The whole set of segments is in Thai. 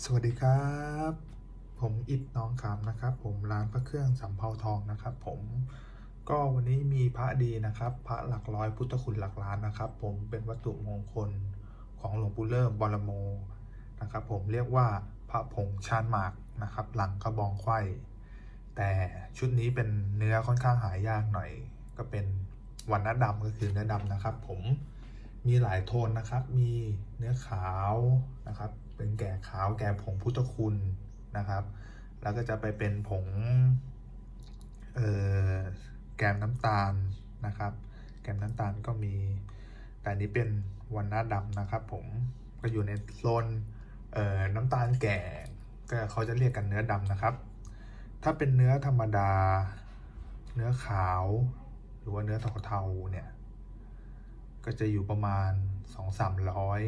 สวัสดีครับ ผมอิดน้องขามนะครับ ผมร้านพระเครื่องสำเภาทองนะครับ ผมก็วันนี้มีพระดีนะครับ พระหลักร้อยพุทธคุณหลักล้านนะครับ ผมเป็นวัตถุมงคลของหลวงปู่เริ่มบรโมนะครับ ผมเรียกว่าพระผงชานหมากนะครับ หลังกระบองไขว้แต่ชุดนี้เป็นเนื้อค่อนข้างหายากหน่อย ก็เป็นวันน้าดำก็คือเนื้อดำนะครับ ผม มีหลายโทนนะครับ มีเนื้อขาวนะครับ เป็นแก่ขาวแก่ผงพุทธคุณนะครับ แล้วก็จะไปเป็นผงแกมน้ำตาลนะครับ แกมน้ำตาลก็มี แต่นี้เป็นวันหน้าดำนะครับ ผม ก็อยู่ในโซนน้ำตาลแก่ ก็เขาจะเรียกกันเนื้อดำนะครับ ถ้าเป็นเนื้อธรรมดา เนื้อขาว หรือว่าเนื้อเทาๆเนี่ย ก็จะอยู่ประมาณสองสามร้อย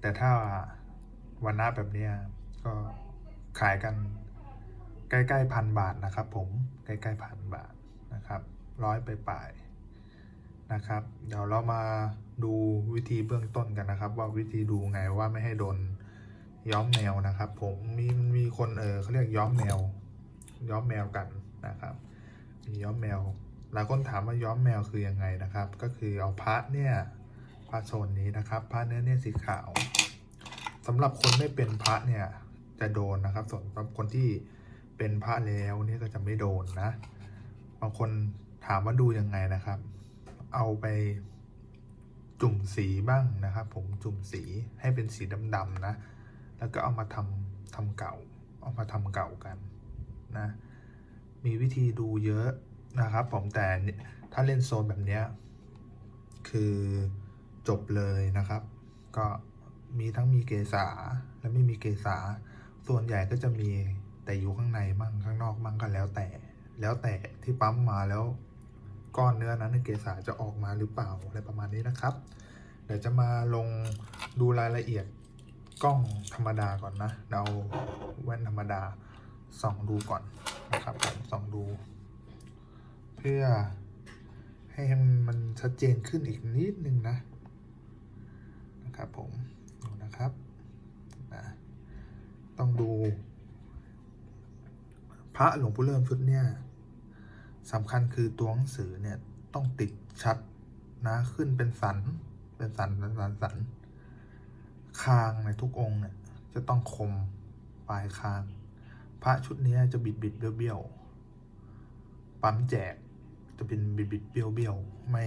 แต่ถ้าวันหน้าแบบเนี้ยก็ขายกันใกล้ๆพันบาทนะครับผมใกล้ๆพันบาทนะครับร้อยไปปลายนะครับ เดี๋ยวเรามาดูวิธีเบื้องต้นกันนะครับ ว่าวิธีดูไงว่าไม่ให้โดนย้อมแมวนะครับ ผมมีมีคนเออเขาเรียกย้อมแมวย้อมแมวกันนะครับมีย้อมแมว หลายคนถามว่าย้อมแมวคือยังไงนะครับ ก็คือเอาพระเนี่ยพระโซนนี้นะครับพระเนื้อเนี่ยสีขาวสำหรับคนไม่เป็นพระเนี่ยจะโดนนะครับ ส่วนสำหรับคนที่เป็นพระแล้วเนี่ยก็จะไม่โดนนะบางคนถามว่าดูยังไงนะครับ เอาไปจุ่มสีบ้างนะครับ ผมจุ่มสีให้เป็นสีดำๆนะ แล้วก็เอามาทำทำเก่า เอามาทำเก่ากันนะ มีวิธีดูเยอะ นะครับผมแต่ถ้าเล่นโซนแบบนี้คือจบเลยนะครับ ก็มีทั้งมีเกษาและไม่มีเกษา ส่วนใหญ่ก็จะมีแต่อยู่ข้างในมั่งข้างนอกมั่งก็แล้วแต่ แล้วแต่ที่ปั๊มมาแล้วก้อนเนื้อนั้นเกษาจะออกมาหรือเปล่าอะไรประมาณนี้นะครับ เดี๋ยวจะมาลงดูรายละเอียดกล้องธรรมดาก่อนนะเราแว่นธรรมดาส่องดูก่อนนะครับผมส่องดู พื่อให้มันชัดเจนขึ้นอีกนิดนึงนะนะครับผมนะครับนะต้องดู พระหลวงปู่เริ่มชุดเนี่ยสำคัญคือตัวหนังสือเนี่ยต้องติดชัดนะขึ้นเป็นสันเป็นสันสันสันสันคางในทุกองค์เนี่ยจะต้องคมปลายคาง พระชุดนี้จะบิดบิดเบี้ยวเบี้ยวปั๊มแจก จะเป็นบิดบิดเบี้ยวเบี้ยวไม่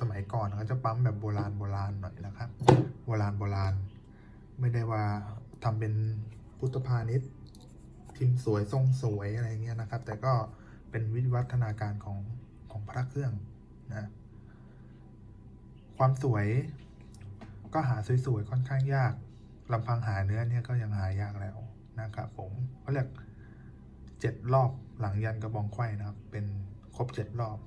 สมัยก่อนเขาจะปั๊มแบบโบราณโบราณหน่อยนะครับ โบราณโบราณ ไม่ได้ว่าทำเป็นพุทธพาณิชย์พิมพ์สวยทรงสวยอะไรเงี้ยนะครับ แต่ก็เป็นวิวัฒนาการของของพระเครื่องนะความสวยก็หาสวยๆค่อนข้างยากลำพังหาเนื้อเนี่ยก็ยังหายากแล้วนะครับผมเขาเรียกเจ็ดรอบหลังยันกระบองไขว้นะครับ เป็น ครบเจ็ดรอบ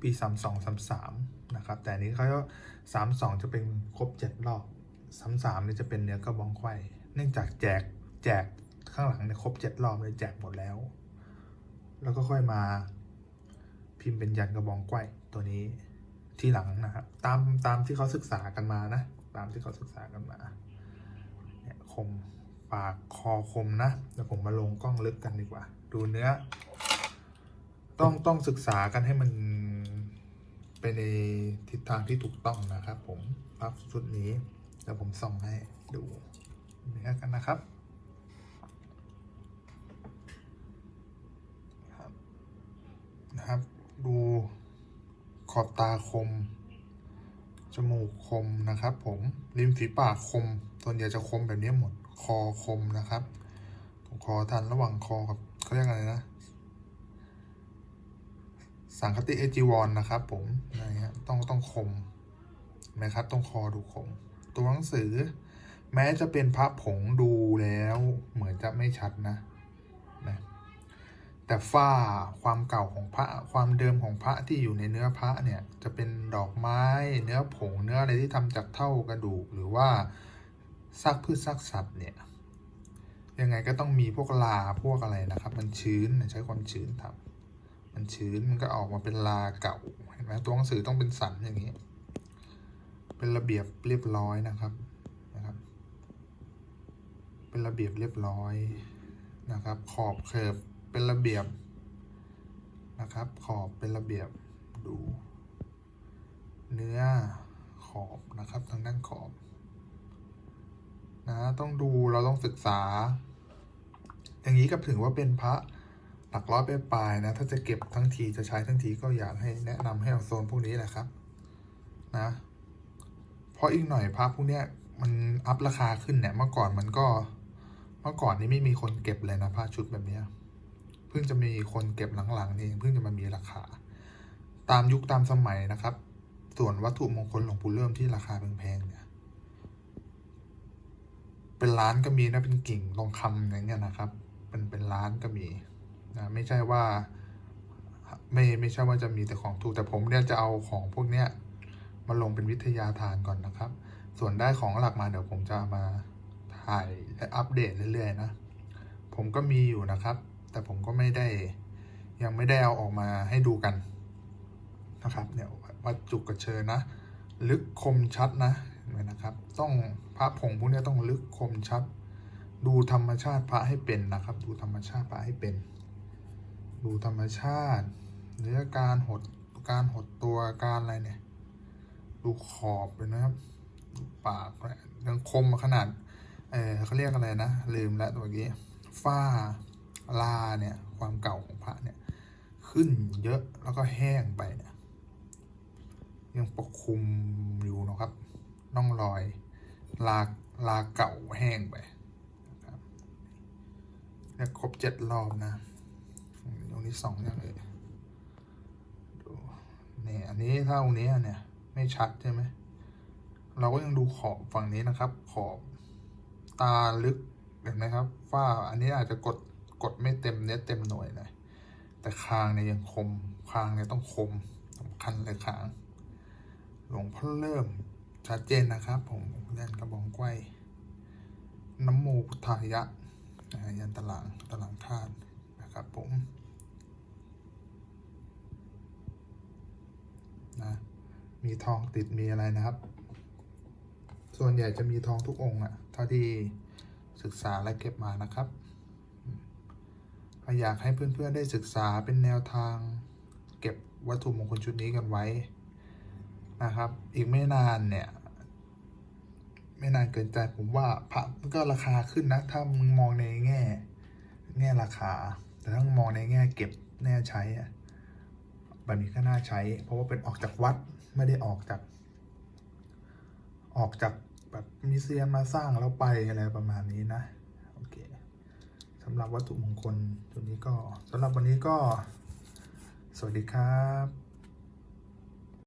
ปีสามสองสามสามนะครับ แต่นี้เขาสามสองจะเป็นครบเจ็ดรอบสามสามนี่จะเป็นเนื้อกระบองไขว้เนื่องจากแจกแจกข้างหลังเนี่ยครบเจ็ดรอบเลยแจกหมดแล้ว แล้วก็ค่อยมาพิมพ์เป็นยันกระบองไขว้ตัวนี้ที่หลังนะครับตามตามที่เขาศึกษากันมานะ ตามที่เขาศึกษากันมาเนี่ยคมปากคอคมนะเดี๋ยวผมมาลงกล้องลึกกันดีกว่า ดูเนื้อ ต้องต้องศึกษากันให้มันไปในทิศทางที่ถูกต้องนะครับ ผมภาพชุดนี้เดี๋ยวผมส่องให้ดูเนื้อกันนะครับนะครับ ดูขอบตาคม จมูกคมนะครับผมริมฝีปากคมส่วนใหญ่จะคมแบบนี้หมด คอคมนะครับ คอทันระหว่างคอกับเขาเรียกอะไรนะ สังคติเอจิวอนนะครับผมนะฮะต้องต้องคมนะครับต้องคอดูคม ตัวหนังสือ แม้จะเป็นพระผงดูแล้วเหมือนจะไม่ชัดนะนะแต่ฝ้าความเก่าของพระความเดิมของพระที่อยู่ในเนื้อพระเนี่ยจะเป็นดอกไม้ เนื้อผงเนื้ออะไรที่ทำจากเท่ากระดูกหรือว่าซากพืชซากสัตว์เนี่ยยังไงก็ต้องมีพวกลาพวกอะไรนะครับ มันชื้นใช้ความชื้นทำ มันชื้นมันก็ออกมาเป็นลาเก่าเห็นไหมตัวหนังสือต้องเป็นสันอย่างนี้ เป็นระเบียบเรียบร้อยนะครับนะครับ เป็นระเบียบเรียบร้อยนะครับ ขอบเคิร์บเป็นระเบียบนะครับ ขอบเป็นระเบียบดู เนื้อขอบนะครับทางด้านขอบนะต้องดูเราต้องศึกษา อย่างนี้ก็ถือว่าเป็นพระ หลักร้อยปลายๆนะ ถ้าจะเก็บทั้งทีจะใช้ทั้งทีก็อยากให้แนะนำให้เอาโซนพวกนี้แหละครับ นะ เพราะอีกหน่อยพระพวกเนี้ยมันอัพราคาขึ้นเนี่ยเมื่อก่อนมันก็ เมื่อก่อนนี้ไม่มีคนเก็บเลยนะพระชุดแบบเนี้ยเพิ่งจะมีคนเก็บหลังๆนี่เองเพิ่งจะมามีราคา ตามยุคตามสมัยนะครับ ส่วนวัตถุมงคลหลวงปู่เริ่มที่ราคาแพงๆเนี่ยเป็นล้านก็มีนะเป็นกิ่งทองคำอย่างเงี้ยนะครับ เป็นเป็นล้านก็มี นะไม่ใช่ว่าไม่ไม่ใช่ว่าจะมีแต่ของถูกแต่ผมเนี่ยจะเอาของพวกเนี้ยมาลงเป็นวิทยาทานก่อนนะครับ ส่วนได้ของหลักมาเดี๋ยวผมจะมาถ่ายและอัปเดตเรื่อยๆนะ ผมก็มีอยู่นะครับ แต่ผมก็ไม่ได้ยังไม่ได้เอาออกมาให้ดูกันนะครับเนี่ยวัดจุกกระเชอนะ ลึกคมชัดนะเห็นไหมนะครับ ต้องพระผงพวกนี้ต้องลึกคมชัด ดูธรรมชาติพระให้เป็นนะครับ ดูธรรมชาติพระให้เป็น ดูธรรมชาติเนื้อการหดการหดตัวการอะไรเนี่ย ดูขอบเลยนะครับดูปากยังคมขนาด เออเขาเรียกอะไรนะ ลืมแล้วตัวกี้ฝ้าลาเนี่ย ความเก่าของพระเนี่ย ขึ้นเยอะแล้วก็แห้งไปเนี่ยยังปกคลุมอยู่นะครับน่องรอย ลาลาเก่าแห้งไปนะครับเนี่ยครบเจ็ดรอบนะ นี้สองอย่างเลยดูเนี่ยอันนี้ถ้าตรงนี้เนี่ย ไม่ชัดใช่ไหมเราก็ยังดูขอบฝั่งนี้นะครับ ขอบตาลึกเห็นไหมครับฝ้าอันนี้อาจจะกดกดไม่เต็มเน็ตเต็มหน่วยหน่อยแต่คางเนี่ยยังคม คางเนี่ยต้องคมสำคัญเลยคาง หลวงพ่อเริ่มชัดเจนนะครับ ผมยันกระบองไกว้น้ำโมพุทธายะยันตลังตลังธาตุนะครับผม นะมีทองติดมีอะไรนะครับ ส่วนใหญ่จะมีทองทุกองค์อะเท่าที่ศึกษาและเก็บมานะครับอยากให้เพื่อนๆได้ศึกษาเป็นแนวทาง เก็บวัตถุมงคลชุดนี้กันไว้นะครับ อีกไม่นานเนี่ย ไม่นานเกินใจผมว่าพระก็ราคาขึ้นนะ ถ้ามึงมองในแง่ แง่ราคา แต่ถ้ามึงมองในแง่เก็บแน่ใช้อะ แบบนี้ก็น่าใช้ เพราะว่าเป็นออกจากวัดไม่ได้ออกจาก ออกจากแบบมีเซียนมาสร้างแล้วไปอะไรประมาณนี้นะ โอเคสำหรับวัตถุมงคลตัวนี้ก็สำหรับวันนี้ก็ สวัสดีครับ